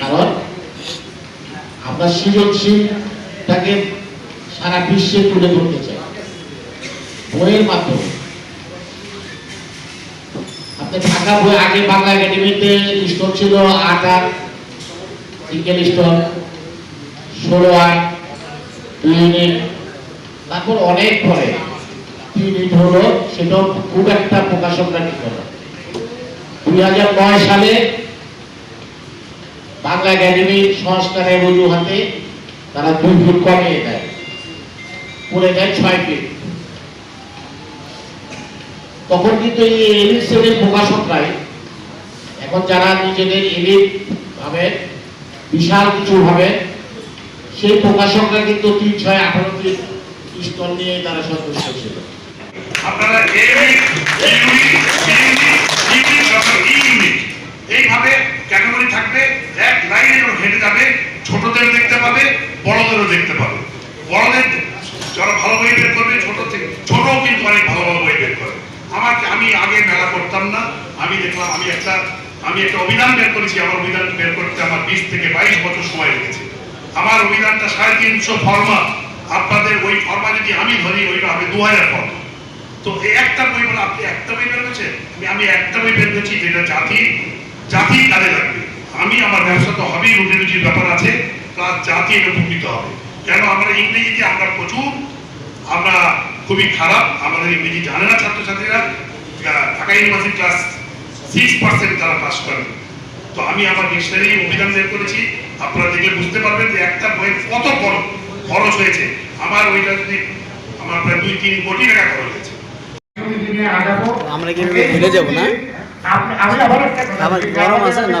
কারণ আমরা সৃজনশীলটাকে সারা বিশ্বে তুলে ধরতে চাই। বইয়ের মাধ্যমে। আপনি ঢাকা বই, আগে বাংলা একাডেমিতে স্টোর ছিল আট আট সিঙ্গেল ষোলো আট তারপর অনেক পরে ইউনিট হলো, সেটাও খুব একটা প্রকাশকরা ঠিক হলো দুই হাজার নয় সালে বাংলা একাডেমি সংস্কারের অজুহাতে তারা দুই ফুট কমিয়ে দেয়। করে দেয় ছয় ফিট। তখন কিন্তু এই এলিট শ্রেণির প্রকাশকরাই এখন যারা নিজেদের এলিট ভাবে, বিশাল কিছু ভাবে, সেই প্রকাশকরা কিন্তু তিন, ছয় আঠারোটি স্তর নিয়ে তারা সন্তুষ্ট ছিল। আপনারা ছোটদের দেখতে পাবে, বড়দেরও দেখতে পাবে। বড়দের যারা ভালো বই বের করবে, ছোট থেকে ছোটও কিন্তু অনেক ভালো ভালো বই বের করে। আমার আমি আগে মেলা করতাম না। আমি দেখলাম, আমি একটা আমি একটা অভিধান বের করেছি। আমার অভিধান বের করতে আমার বিশ থেকে বাইশ বছর সময় লেগেছে। আমার অভিধানটা সাড়ে তিনশো ফর্মা। আপনাদের ওই ফর্মা যদি আমি ধরি, ওইটা হবে দু হাজার ফর্মা। তো একটা বই বলে আপনি একটা বই বের করেছেন? আমি- একটা বই বের করেছি যেটা জাতি জাতি কাজে লাগবে। আমি আমার ব্যবসা তো হবেই রুটি রুচির ব্যাপার আছে। জাতি এটা উপকৃত হবে। কেন? আমরা ইংরেজিতে আমরা প্রচুর আমরা খুবই খারাপ আমাদের ইংরেজি জানে না ছাত্রছাত্রীরা। Dhaka university class six percent তারা পাস করেন তো আমি আমার ডিকশনারি অভিধান বের করেছি। আপনারা দেখলে বুঝতে পারবেন যে একটা বইয়ের কত বড় খরচ হয়েছে। আমার ওইটা যদি আমার প্রায় দুই তিন কোটি টাকা খরচ হয়েছে। আমরা কি ভুলে যাব না? আপ- আমি আবার একটা কথা বলি, গরম আছে না?